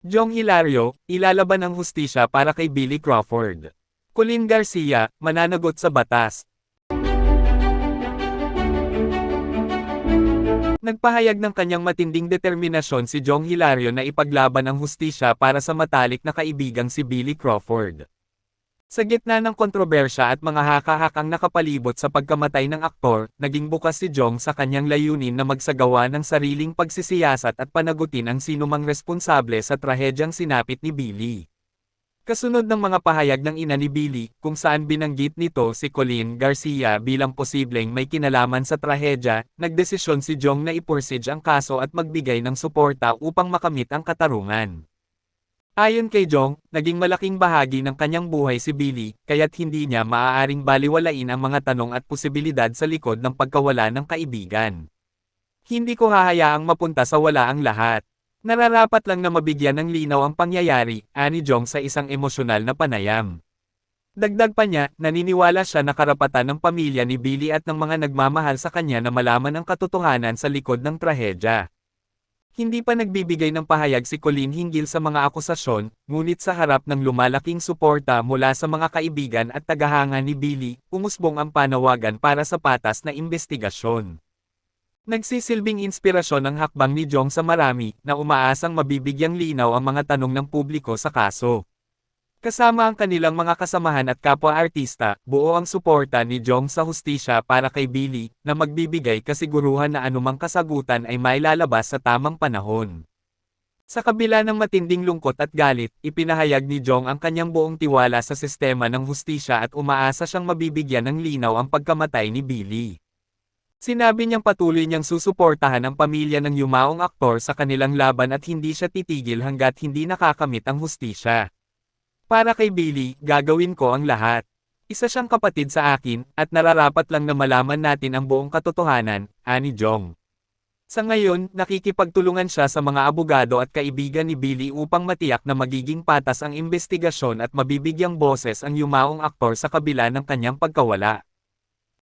Jong Hilario, ilalaban ang hustisya para kay Billy Crawford. Colin Garcia, mananagot sa batas. Nagpahayag ng kanyang matinding determinasyon si Jong Hilario na ipaglaban ang hustisya para sa matalik na kaibigang si Billy Crawford. Sa gitna ng kontrobersya at mga haka-hakang nakapalibot sa pagkamatay ng aktor, naging bukas si Jong sa kanyang layunin na magsagawa ng sariling pagsisiyasat at panagutin ang sinumang responsable sa trahedyang sinapit ni Billy. Kasunod ng mga pahayag ng ina ni Billy, kung saan binanggit nito si Colleen Garcia bilang posibleng may kinalaman sa trahedya, nagdesisyon si Jong na ipursige ang kaso at magbigay ng suporta upang makamit ang katarungan. Ayon kay Jong, naging malaking bahagi ng kanyang buhay si Billy, kaya't hindi niya maaaring baliwalain ang mga tanong at posibilidad sa likod ng pagkawala ng kaibigan. Hindi ko hahayaang mapunta sa wala ang lahat. Nararapat lang na mabigyan ng linaw ang pangyayari, ani Jong sa isang emosyonal na panayam. Dagdag pa niya, naniniwala siya na karapatan ng pamilya ni Billy at ng mga nagmamahal sa kanya na malaman ang katotohanan sa likod ng trahedya. Hindi pa nagbibigay ng pahayag si Colleen hinggil sa mga akusasyon, ngunit sa harap ng lumalaking suporta mula sa mga kaibigan at tagahanga ni Billy, umusbong ang panawagan para sa patas na investigasyon. Nagsisilbing inspirasyon ang hakbang ni Jong sa marami, na umaasang mabibigyang linaw ang mga tanong ng publiko sa kaso. Kasama ang kanilang mga kasamahan at kapwa-artista, buo ang suporta ni Jong sa hustisya para kay Billy, na magbibigay kasiguruhan na anumang kasagutan ay mailalabas sa tamang panahon. Sa kabila ng matinding lungkot at galit, ipinahayag ni Jong ang kanyang buong tiwala sa sistema ng hustisya at umaasa siyang mabibigyan ng linaw ang pagkamatay ni Billy. Sinabi niyang patuloy niyang susuportahan ang pamilya ng yumaong aktor sa kanilang laban at hindi siya titigil hanggat hindi nakakamit ang hustisya. Para kay Billy, gagawin ko ang lahat. Isa siyang kapatid sa akin, at nararapat lang na malaman natin ang buong katotohanan, ani Jong. Sa ngayon, nakikipagtulungan siya sa mga abogado at kaibigan ni Billy upang matiyak na magiging patas ang investigasyon at mabibigyang boses ang yumaong aktor sa kabila ng kanyang pagkawala.